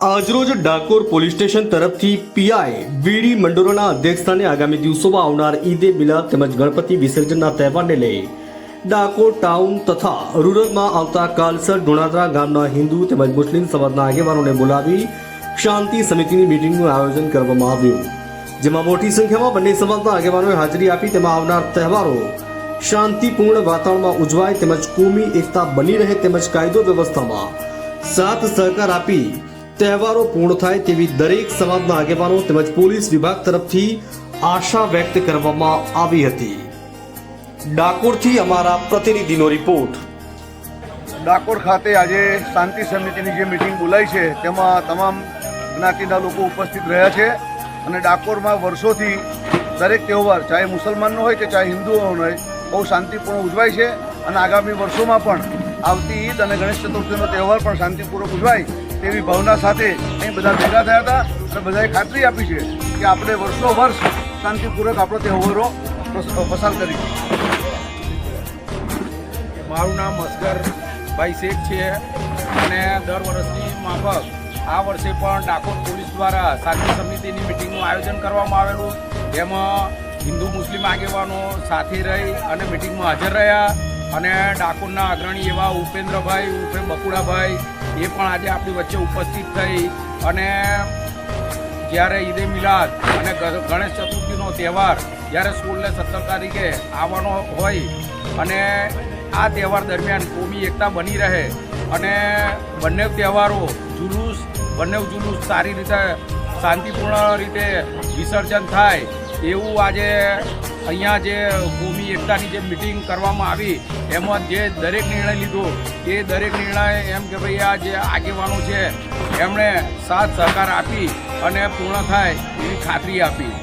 આજરોજ Dakor police station તરફથી PI વીડી મંડોરોના અધ્યક્ષસ્થાને આગામી દિવસોમાં આવનાર ઈદે મિલાદ તેમજ ગણપતિ વિસર્જનના તહેવારને લઈ ડાકોર ટાઉન તથા રૂરલમાં આવતા કાલસર ધોણાત્રા ગામના હિન્દુ તેમજ મુસ્લિમ સમાજના આગેવાનોને બોલાવી શાંતિ સમિતિની મિટિંગનું આયોજન કરવામાં આવ્યું. જેમાં મોટી સંખ્યામાં બંને સમાજના આગેવાનોએ હાજરી આપી તેમાં આવનાર તહેવારો શાંતિપૂર્ણ વાતાવરણમાં ઉજવાય તેમજ કોમી એકતા બની રહે તેમજ કાયદો વ્યવસ્થામાં સાથ સહકાર આપી તહેવારો પૂર્ણ થાય તેવી દરેક સમાજના આગેવાનો તેમજ પોલીસ વિભાગ તરફથી આશા વ્યક્ત કરવામાં આવી હતી. ડાકોરથી અમારા પ્રતિનિધિનો રિપોર્ટ. ડાકોર ખાતે આજે શાંતિ સમિતિની જે મિટિંગ બોલાઈ છે, તેમાં તમામ જ્ઞાતિના લોકો ઉપસ્થિત રહ્યા છે અને ડાકોરમાં વર્ષોથી દરેક તહેવાર, ચાહે મુસલમાનનો હોય કે ચાહે હિન્દુઓનો હોય, બહુ શાંતિપૂર્ણ ઉજવાય છે અને આગામી વર્ષોમાં પણ આવતી ઈદ અને ગણેશ ચતુર્થીનો તહેવાર પણ શાંતિપૂર્વક ઉજવાય તેવી ભાવના સાથે અહીં બધા ભેગા થયા હતા. અને બધાએ ખાતરી આપી છે કે આપણે વર્ષો વર્ષ શાંતિપૂર્વક આપણો તહેવારો પસ- પસાર કરીશું. મારું નામ અસગરભાઈ શેખ છે અને દર વર્ષની માફક આ વર્ષે પણ ડાકોર પોલીસ દ્વારા શાંતિ સમિતિની મિટિંગનું આયોજન કરવામાં આવેલું, જેમાં હિન્દુ મુસ્લિમ આગેવાનો સાથે રહી અને મિટિંગમાં હાજર રહ્યા. અને ડાકોરના અગ્રણી એવા ઉપેન્દ્રભાઈ ઉર્ફે બકુડાભાઈ એ પણ આજે આપણી વચ્ચે ઉપસ્થિત થઈ અને જ્યારે ઈદે મિલાદ અને ગણેશ ચતુર્થીનો તહેવાર જ્યારે સોળને સત્તર તારીખે આવવાનો હોય અને આ તહેવાર દરમિયાન કોમી એકતા બની રહે અને બંને તહેવારો જુલુસ, બંને જુલુસ સારી રીતે શાંતિપૂર્ણ રીતે વિસર્જન થાય એવું આજે અહીંયા જે ભૂમિ એકતાની જે મિટિંગ કરવામાં આવી, એમાં જે દરેક નિર્ણય લીધો, એ દરેક નિર્ણય એમ કે ભાઈ આ જે આગેવાનો છે, એમણે સાથ સહકાર આપી અને પૂર્ણ થાય એવી ખાતરી આપી.